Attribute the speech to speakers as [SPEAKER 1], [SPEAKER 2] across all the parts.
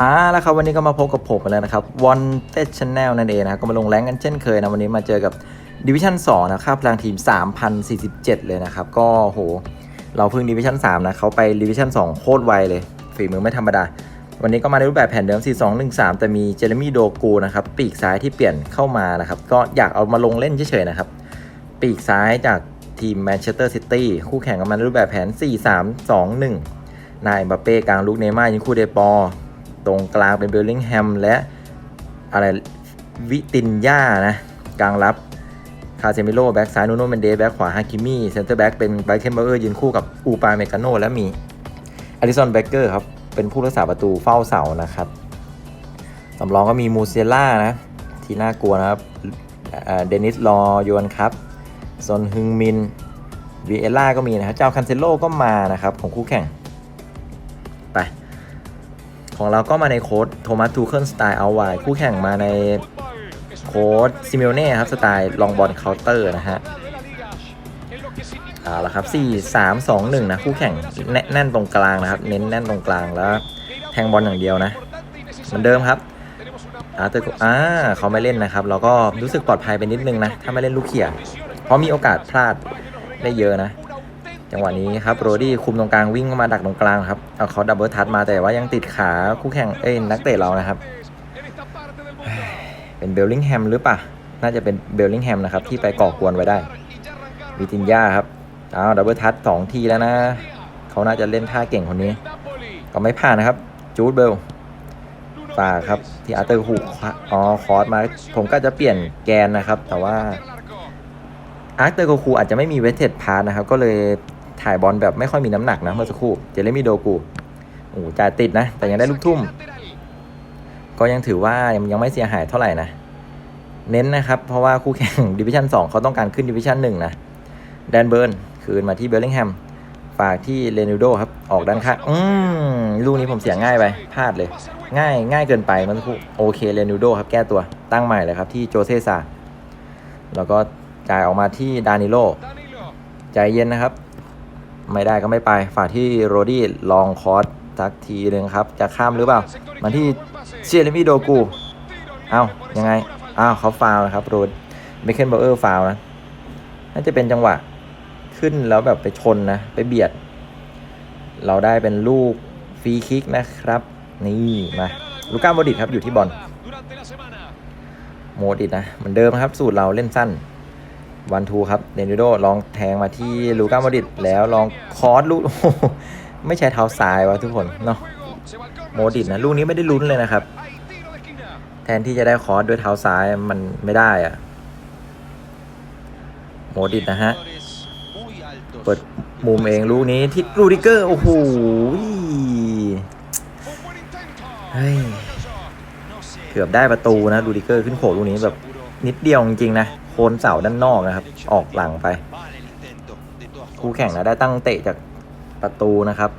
[SPEAKER 1] อ่าแล้วครับวันนี้ก็มาพบกับผมแล้วนะครับวอนเต e d Channel นั่นเองนะครับก็มาลงแรงกันเช่นเคยนะ วันนี้มาเจอกับดิวิชั่น2นะครับพลังทีม 3,047 เลยนะครับ ก็โห เราพึ่งดิวิชั่น3นะเขาไปดิวิชั่น2 โคตรไวเลย ฝีมือไม่ธรรมดา วันนี้ก็มาในรูปแบบแผ่นเดิม 4213 แต่มีเจเรมี่โดกูนะครับ ปีกซ้ายที่เปลี่ยนเข้ามานะครับ ก็อยากเอามาลงเล่นเฉยๆนะครับ ปีกซ้ายจาก ทีมแมนเชสเตอร์ซิตี้คู่แข่งกันมาในรูปแบบแผน 4-3-2-1 นายมบัปเป้กลางลูกเนยม่ายิงคู่เดปอร์ตรงกลางเป็นเบลลิงแฮมและอะไรวิตินย่านะ กลางรับคาเซมิโลแบ็กซ้ายนูโนเมนเดสแบ็กขวาฮาคิมี่เซนเตอร์แบ็กเป็นไบรเคนเบอร์ยืนคู่กับอูปาเมกาโนและมีอลิสันเบเกอร์ครับ เป็นผู้รักษาประตูเฝ้าเสานะครับสำรองก็มีมูเซล่านะ ที่น่ากลัวนะครับเดนิสลอโยนครับ ซอนฮึงมินวีเอล่าก็มีนะครับ เจ้าคันเซโลก็มานะครับ ของคู่แข่ง ไป ของเราก็มาในโค้ดโทมัสทูเคิลสไตล์เอาไวคู่แข่งมาในโค้ดซิเมโอเน่ครับ สไตล์ลองบอลเคาน์เตอร์นะฮะเอาละครับ 4 3 2 1 นะ คู่แข่งแน่แน่นตรงกลางนะครับ เน้นแน่นตรงกลางแล้ว แทงบอลอย่างเดียวนะ เหมือนเดิมครับอาร์เตอร์อ่าเขาไม่เล่นนะครับ เราก็รู้สึกปลอดภัยไปนิดนึงนะ ถ้าไม่เล่นลูกเขี่ย เพราะมีโอกาสพลาดได้เยอะนะ จังหวะนี้ครับโรดี้คุมตรงกลางวิ่งเข้ามาดักตรงกลางครับเอาเขาดับเบิลทัชมาแต่ว่ายังติดขาคู่แข่งเอ้ยนักเตะเรานะครับ เป็นเบลลิงแฮมหรือปล่าน่าจะเป็นเบลลิงแฮมนะครับที่ไปก่อกวนไว้ได้วิตินยาครับอ้าวดับเบิลทัชสองทีแล้วนะ เขาน่าจะเล่นท่าเก่งคนนี้ ก็ไม่ผ่านนะครับจูดเบลฝากครับที่อาร์เตอร์หูอ๋อคอร์สมา ผมก็จะเปลี่ยนแกนนะครับ แต่ว่า อาร์เตอร์โกคูอาจจะไม่มีเวทเทดพาร์นะครับ ก็เลยถ่ายบอลแบบไม่ค่อยมีน้ำหนักนะเมื่อสักครู่ เจเรมี่โดกูโอ้จ่ายติดนะ แต่ยังได้ลูกทุ่ม ก็ยังถือว่ายังยังไม่เสียหายเท่าไหร่นะ เน้นนะครับ เพราะว่าคู่แข่งดิวิชั่น2เขาต้องการขึ้นดิวิชั่น1นะ แดนเบิร์นคืนมาที่เบลลิงแฮม ฝากที่เรนูโดครับ ออกด้านข้างอืมลูกนี้ผมเสียง่ายไป พลาดเลย ง่ายง่ายเกินไปเมื่อสักครู่ โอเค เรนูโดครับแก้ตัว ตั้งใหม่เลยครับที่โจเซซาแล้วก็ จ่ายออกมาที่ดานิโลใจเย็นนะครับ ไม่ได้ก็ไม่ไป ฝากที่โรดี้ลองคอร์สสักทีหนึ่งครับ จะข้ามหรือเปล่า มาที่เชเลมี่โดกูเอ้ายังไงอ้าวเขาฟาวนะครับโรดเบเคนเบอร์ฟาวนะน่าจะเป็นจังหวะขึ้นแล้วแบบไปชนนะ ไปเบียด เราได้เป็นลูกฟรีคิกนะครับ นี่มาลูก้าโมดิตครับอยู่ที่บอลโมดิตนะเหมือนเดิมนะครับสูตรเราเล่นสั้น วันทูครับเดนิโดลองแทงมาที่ลูก้าโมดิตแล้วลองคอร์สลูกไม่ใช่เท้าซ้ายวะทุกคนเนาะโมดิตนะลูกนี้ไม่ได้ลุ้นเลยนะครับ แทนที่จะได้คอร์สด้วยเท้าซ้ายมันไม่ได้อะโมดิตนะฮะเปิดมุมเองลูกนี้ที่รูดิเกอร์โอ้โหเฮ้ยเกือบได้ประตูนะรูดิเกอร์ขึ้นโขลูกนี้แบบ นิดเดียวจริงๆนะโคนเสาด้านนอกนะครับ ออกหลังไป คู่แข่งนะได้ตั้งเตะจากประตูนะครับ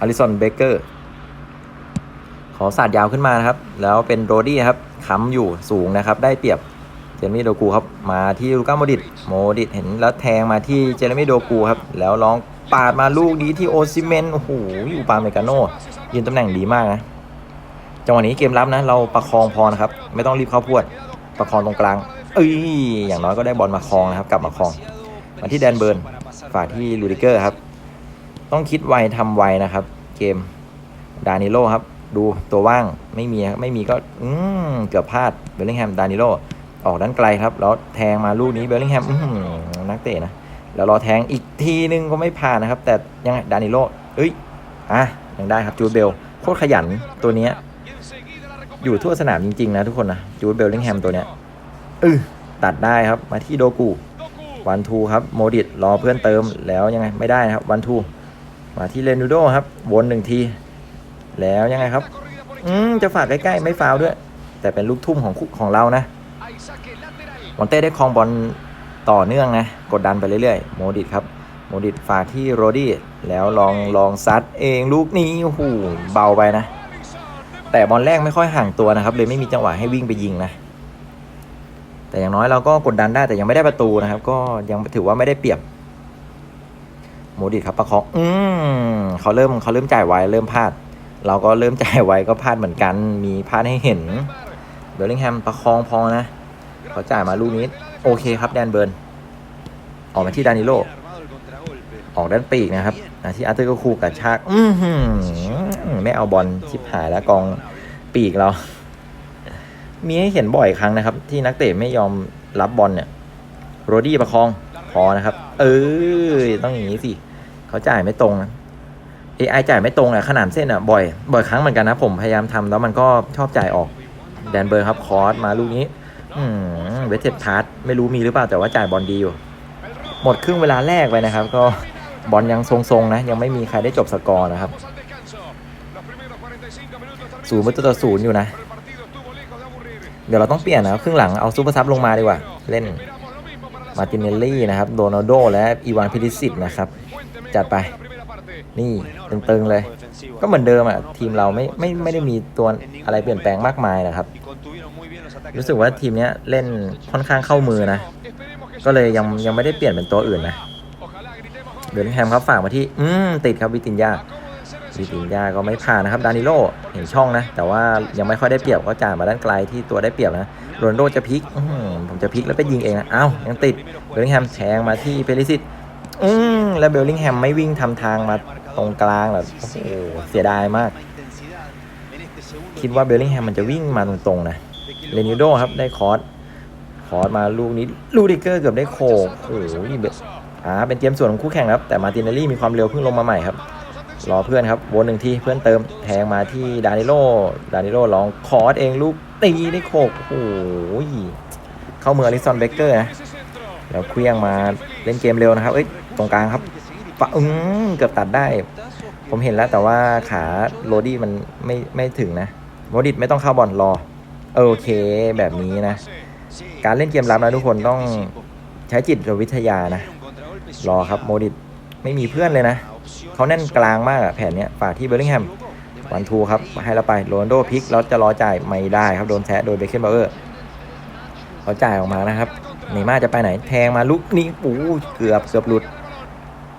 [SPEAKER 1] อลิสันเบเกอร์ ขอสาดยาวขึ้นมานะครับ แล้วเป็นโรดี้ครับค้ำอยู่สูงนะครับ ได้เปรียบเจมี่โดกูครับมาที่ลูก้าโมดิตโมดิตเห็นแล้วแทงมาที่เจมี่โดกูครับ แล้วลองปาดมาลูกนี้ที่โอซิเมนโอ้โหอูปาเมกาโนยืนตำแหน่งดีมากนะ จังหวะนี้เกมรับนะ เราประคองพอนะครับ ไม่ต้องรีบเข้าพวด ประคองตรงกลาง เอ้ยอย่างน้อยก็ได้บอลมาครองนะครับ กลับมาครอง มาที่แดนเบิร์นฝากที่ลูดิเกอร์ครับ ต้องคิดไวทำไวนะครับ เกมดานิโลครับ ดูตัวว่างไม่มีไม่มีก็อืเกือบพลาดเบลลิงแฮมดานิโลออกด้านไกลครับ แล้วแทงมาลูกนี้เบลลิงแฮมนักเตะนะแล้วรอแทงอีกทีนึงก็ไม่ผ่านนะครับ แต่ยังไงดานิโลเอ้ยอะยังได้ครับจูเบลโคตรขยันตัวเนี้ย อยู่ทั่วสนามจริง ๆ นะทุกคนนะจูดเบลลิงแฮมตัวเนี้ยเออตัดได้ครับมาที่โดกูวันทูครับโมดิตรอเพื่อนเติมแล้วยังไงไม่ได้นะครับวันทูมาที่เรนูโดครับวนหนึ่งที แล้วยังไงครับ อืมจะฝากใกล้ๆไม่ฟาวด้วย แต่เป็นลูกทุ่มของคุของเรานะมอนเต้ได้ครองบอลต่อเนื่องนะ กดดันไปเรื่อยๆ โมดิตครับโมดิตฝากที่โรดี้แล้วลองลองซัดเองลูกนี้โอ้โหเบาไปนะ แต่บอลแรกไม่ค่อยห่างตัวนะครับ เลยไม่มีจังหวะให้วิ่งไปยิงนะ แต่อย่างน้อยเราก็กดดันได้แต่ยังไม่ได้ประตูนะครับ ก็ยังถือว่าไม่ได้เปรียบโมดิตครับประคองอืมเขาเริ่มเขาเริ่มจ่ายไวเริ่มพลาด เราก็เริ่มจ่ายไวก็พลาดเหมือนกัน มีพลาดให้เห็นเบลลิงแฮมประคองพอนะเขาจ่ายมาลูกนี้โอเคครับแดนเบิร์นออกมาที่ดานิโลออกด้านปีกนะครับที่อาร์เตอร์ก็คูกับชากอือหือ ไม่เอาบอลชิบหายแล้วกองปีกเรา มีให้เห็นบ่อยครั้งนะครับ ที่นักเตะไม่ยอมรับบอลเนี่ย โรดี้ประคองพอนะครับ เออต้องอย่างนี้สิเขาจ่ายไม่ตรงนะ AI จ่ายไม่ตรงอะขนาดเส้นอะบ่อย บ่อยครั้งเหมือนกันนะผมพยายามทำแล้วมันก็ชอบจ่ายออก แดนเบิร์ครับคอร์สมาลูกนี้อืมเวทเทปพาร์ทไม่รู้มีหรือเปล่าแต่ว่าจ่ายบอลดีอยู่ หมดครึ่งเวลาแรกไปนะครับ ก็บอลยังทรงๆนะ ยังไม่มีใครได้จบสกอร์นะครับ ศูนย์ประตูต่อศูนย์อยู่นะ เดี๋ยวเราต้องเปลี่ยนนะครับครึ่งหลังเอาซูเปอร์ซับลงมาดีกว่า เล่นมาร์ตินเนลลี่นะครับโดนัลโดและอีวานพิลิสิตนะครับ จัดไปนี่ตึงๆเลย ก็เหมือนเดิมอะ ทีมเราไม่ไม่ไม่ได้มีตัวอะไรเปลี่ยนแปลงมากมายนะครับ รู้สึกว่าทีมเนี้ยเล่นค่อนข้างเข้ามือนะ ก็เลยยังยังไม่ได้เปลี่ยนเป็นตัวอื่นนะเบลลิงแฮมครับฝากมาที่ อืมติดครับวิตินยา วิตินยาก็ไม่ผ่านนะครับดานิโลเห็นช่องนะ แต่ว่ายังไม่ค่อยได้เปรียบก็จ่ายมาด้านไกลที่ตัวได้เปรียบนะโรนโดจะพลิกผมจะพลิกแล้วไปยิงเองนะเอ้ายังติดเบลลิงแฮมแทงมาที่เพลิสิตอืมแล้วเบลลิงแฮมไม่วิ่งทำทางมาตรงกลางเหรอโอ้โหเสียดายมาก คิดว่าเบลลิงแฮมมันจะวิ่งมาตรงๆนะเรนิโดครับได้คอร์สคอร์สมาลูกนี้ลูดิเกอร์เกือบได้โขกโอ้โหนี่เบอ่าเป็นเกมส่วนของคู่แข่งครับแต่มาตินเนลลี่มีความเร็วเพิ่งลงมาใหม่ครับ รอเพื่อนครับวนหนึ่งทีเพื่อนเติมแทงมาที่ดานิโลดานิโลลองคอร์สเองลูกตีได้โขกโอ้โหเข้ามืออลิซอนเบเกอร์นะแล้วเคลี้ยงมาเล่นเกมเร็วนะครับเอ้ยตรงกลางครับปะอืมเกือบตัดได้ ผมเห็นแล้วแต่ว่าขาโรดี้มันไม่ไม่ถึงนะโมดิตไม่ต้องเข้าบอลรอโอเคแบบนี้นะ การเล่นเกมรับนะทุกคนต้องใช้จิตวิทยานะ รอครับโมดิตไม่มีเพื่อนเลยนะ เขาแน่นกลางมากอะแผนเนี้ยฝากที่เบลลิงแฮมวันทูครับให้เราไปโรนโดพิกแล้วจะรอจ่ายไม่ได้ครับโดนแซะโดยเบคเคนบาเออร์เขาจ่ายออกมานะครับเนย์ม่าจะไปไหนแทงมาลุกนี้ปูเกือบเกือบหลุด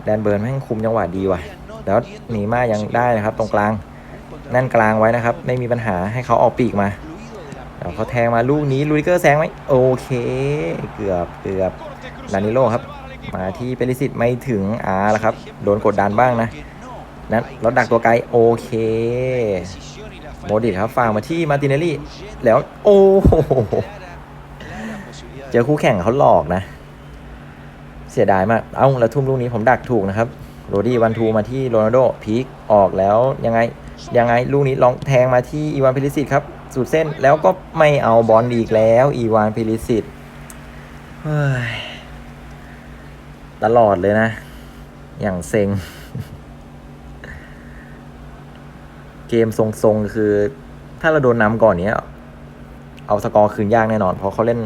[SPEAKER 1] แดนเบิร์นแม่งคุมจังหวะดีว่ะแล้วเนย์ม่ายังได้นะครับตรงกลางแน่นกลางไว้นะครับ ไม่มีปัญหาให้เขาออกปีกมาเดี๋ยวเขาแทงมาลูกนี้ลูดิเกอร์แซงไหมโอเค เกือบเกือบดานิโลครับ มาที่เปริสิตไม่ถึงอาแล้วครับ โดนกดดันบ้างนะนั้นรถดักตัวไกลโอเคโมดิครับฝากมาที่มาตินเนลลี่แล้วโอ้โหเจอคู่แข่งเขาหลอกนะ เสียดายมาก เอ้าแล้วทุ่มลูกนี้ผมดักถูกนะครับโรดี้วันทูมาที่โรนัลโดพีคออกแล้วยังไงยังไงลูกนี้ลองแทงมาที่อีวานเพลิสิตครับสุดเส้นแล้วก็ไม่เอาบอลอีกแล้ว อีวานเพลิสิตเฮ้ย ตลอดเลยนะ อย่างเซ็ง เกมทรงๆ คือ ถ้าเราโดนนำก่อนเนี้ย เอาสกอร์คืนยากแน่นอน เพราะเขาเล่น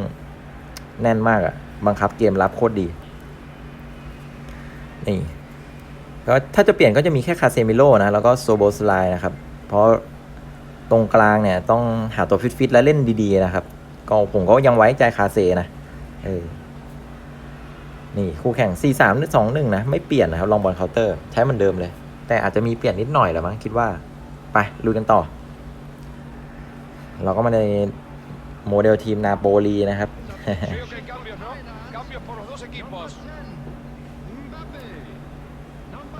[SPEAKER 1] แน่นมากอะบังคับเกมรับโคตรดี นี่ก็ถ้าจะเปลี่ยนก็จะมีแค่คาเซมิโลนะ แล้วก็โซโบสไลนะครับ เพราะตรงกลางเนี่ย ต้องหาตัวฟิตๆและเล่นดีๆนะครับ ก็ผมก็ยังไว้ใจคาเซนะ เออ นี่คู่แข่ง 4 3หรือ2 1นะ ไม่เปลี่ยนนะครับลองบอลเคาน์เตอร์ ใช้เหมือนเดิมเลย แต่อาจจะมีเปลี่ยนนิดหน่อยแหละมั้งคิดว่า ไปลุยกันต่อ เราก็มาในโมเดลทีมนาโปลีนะครับ
[SPEAKER 2] Creo que hay cambios, ¿no? Cambios por los dos equipos.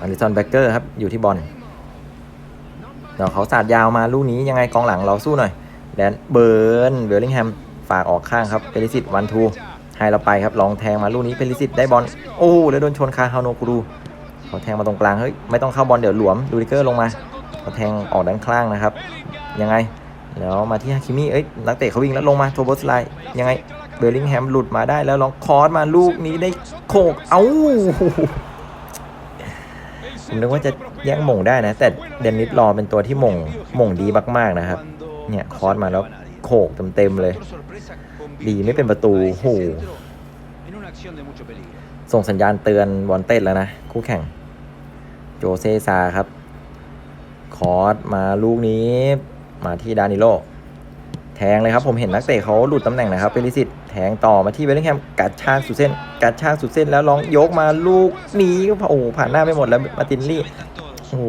[SPEAKER 1] อลิซอนแบ็กเกอร์ครับ อยู่ที่บอลเดี๋ยวเขาสาดยาวมาลูกนี้ยังไงกองหลังเราสู้หน่อยแดนเบิร์นเบลลิงแฮมฝากออกข้างครับเปริสิตวันทู ให้เราไปครับลองแทงมาลูกนี้เปริสิตได้บอลโอ้แล้วโดนชนคาฮาโนกูรูเขาแทงมาตรงกลางเฮ้ยไม่ต้องเข้าบอลเดี๋ยวหลวมดูดิเกอร์ลงมาเขาแทงออกด้านข้างนะครับ ยังไงแล้วมาที่ฮาคิมิเอ้ยนักเตะเขาวิ่งแล้วลงมาโทโบสไลยังไงเบลลิงแฮมหลุดมาได้แล้วลองคอร์สมาลูกนี้ได้โขกเอ้าผมนึกว่าจะแย่งมงได้นะ แต่เดนนิสรอเป็นตัวที่มงมงดีมากๆนะครับ เนี่ยคอร์สมาแล้วโขกเต็มๆเลย ดีไม่เป็นประตูโหส่งสัญญาณเตือนบอลเต้นแล้วนะ คู่แข่ง โจเซซาครับ คอร์สมาลูกนี้มาที่ดานิโล แทงเลยครับผมเห็นนักเตะเขาหลุดตำแหน่งนะครับเปริสิตแทงต่อมาที่เบลลิงแฮมกัดชากสุดเส้น กัดชากสุดเส้นแล้วลองยกมาลูกนี้ก็โอ้โหผ่านหน้าไปหมดแล้วมาตินลี่โอ้โห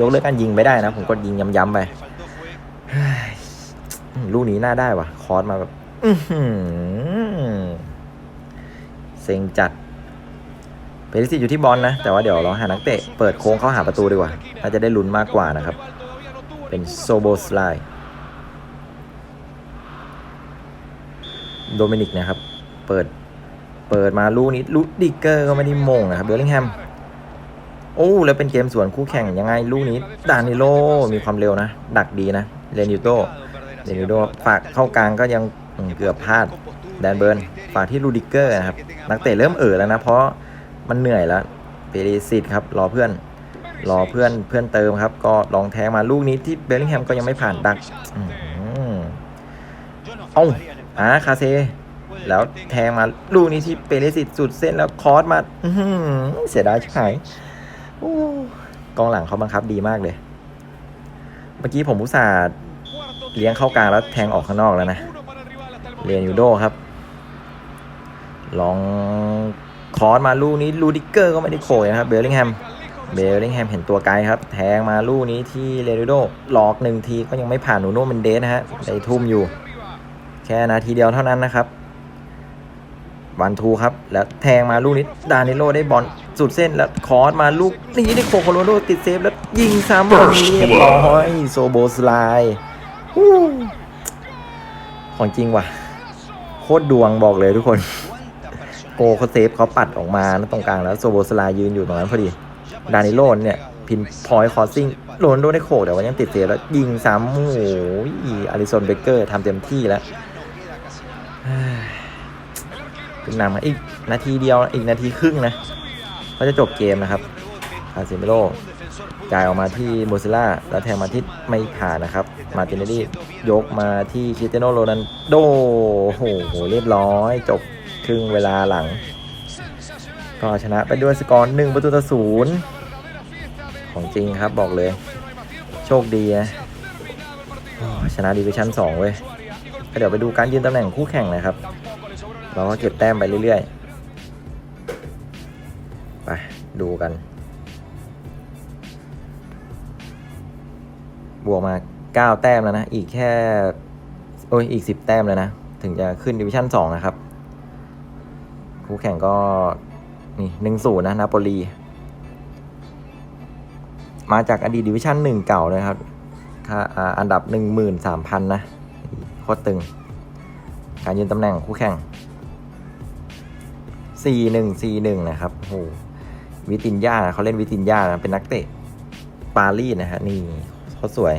[SPEAKER 1] ยกเลิกการยิงไม่ได้นะ ผมก็ยิงย้ำๆไปลูกนี้น่าได้ว่ะ คอร์สมาแบบ เซ็งจัดเปริสิตอยู่ที่บอลนะ แต่ว่าเดี๋ยวเราหานักเตะ เปิดโค้งเข้าหาประตูดีกว่า น่าจะได้ลุ้นมากกว่านะครับ เป็นโซโบสไลโดมินิกนะครับ เปิด เปิดมาลูกนี้ลูกดิกเกอร์ก็ไม่ได้มงนะครับเบลลิงแฮม โอ้ แล้วเป็นเกมสวนคู่แข่งยังไง ลูกนี้ ดานิโลมีความเร็วนะ ดักดีนะ เรนิโตเรนิโตฝากเข้ากลางก็ยัง เกือบพลาดแดนเบิร์นฝากที่ลูดิกเกอร์นะครับ นักเตะเริ่มเอ่อแล้วนะ เพราะมันเหนื่อยแล้วเปริสิตครับ รอเพื่อน รอเพื่อนเพื่อนเติมครับ ก็ลองแทงมาลูกนี้ที่เบลลิงแฮมก็ยังไม่ผ่านดักออหือเอ้าอ่าคาเซ แล้วแทงมาลูกนี้ที่เปเรสิตสุดเส้นแล้วคอร์สมาเสียดายชิบหายกองหลังเขาบังคับดีมากเลย เมื่อกี้ผมอุตส่าห์เลี้ยงเข้ากลางแล้วแทงออกข้างนอกแล้วนะ เรียนยูโดครับ ลองคอร์สมาลูกนี้ลูดิเกอร์ก็ไม่ได้โขยนะครับเบลลิงแฮมเบลลิงแฮมเห็นตัวไกลครับ แทงมาลูกนี้ที่เรดิโดหลอกหนึ่งทีก็ยังไม่ผ่านหนูโน่เมนเดสนะฮะได้ทุ่มอยู่ แค่นาทีเดียวเท่านั้นนะครับวันทูครับ แล้วแทงมาลูกนี้ดานิโลได้บอลสุดเส้นแล้วคอร์สมาลูกนี้ที่โคโคโรโดติดเซฟแล้วยิงซ้ำเรียบร้อยโซโบสไลของจริงว่ะ ตรดวงบอกเลยทุกคน โกเขาเซฟเขาปัดออกมาตรงกลางแล้วโซโบสลด์ยืนอยู่ตรงนั้นพอดี ดานิโลนเนี่ย พินพอยคอร์ซิ่งโรนโดได้โขกแต่ว่ายังติดเซฟแล้ว ยิงซ้ำโอ้โหอาริสันเบเกอร์ทำเต็มที่แล้วขึ้นนำอีกนาทีเดียวอีกนาทีครึ่งนะก็จะจบเกมนะครับคาซิเมโลจ่ายออกมาที่โมซิล่าแล้วแทงมาที่ไม่ผ่านนะครับ มาตินเนลลี่ ยกมาที่คริสเตียโนโรนันโดโหเรียบร้อย จบครึ่งเวลาหลัง ก็ชนะไปด้วยสกอร์หนึ่งประตูต่อศูนย์ของจริงครับบอกเลย โชคดีชนะดิวิชั่น2เว้ยก็เดี๋ยวไปดูการยืนตำแหน่งคู่แข่งนะครับ เราก็เก็บแต้มไปเรื่อยๆ ไปดูกัน บวกมา 9 แต้มแล้วนะ อีกแค่โอ้ยอีก 10 แต้มเลยนะ ถึงจะขึ้นดิวิชั่น2นะครับ คู่แข่งก็นี่หนึ่งศูนย์นะนาโปลี มาจากอดีตดิวิชั่นหนึ่งเก่าเลยครับค่าอันดับหนึ่งหมื่นสามพันนะโคตรตึง การยืนตำแหน่งคู่แข่ง4 1 4 1นะครับโอ้โหวิตินยาเขาเล่นวิตินยานะเป็นนักเตะปารีสนะฮะนี่เขาสวย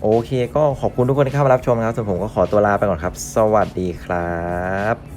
[SPEAKER 1] โอเคก็ขอบคุณทุกคนที่เข้ามารับชมนะครับส่วนผมก็ขอตัวลาไปก่อนครับ สวัสดีครับ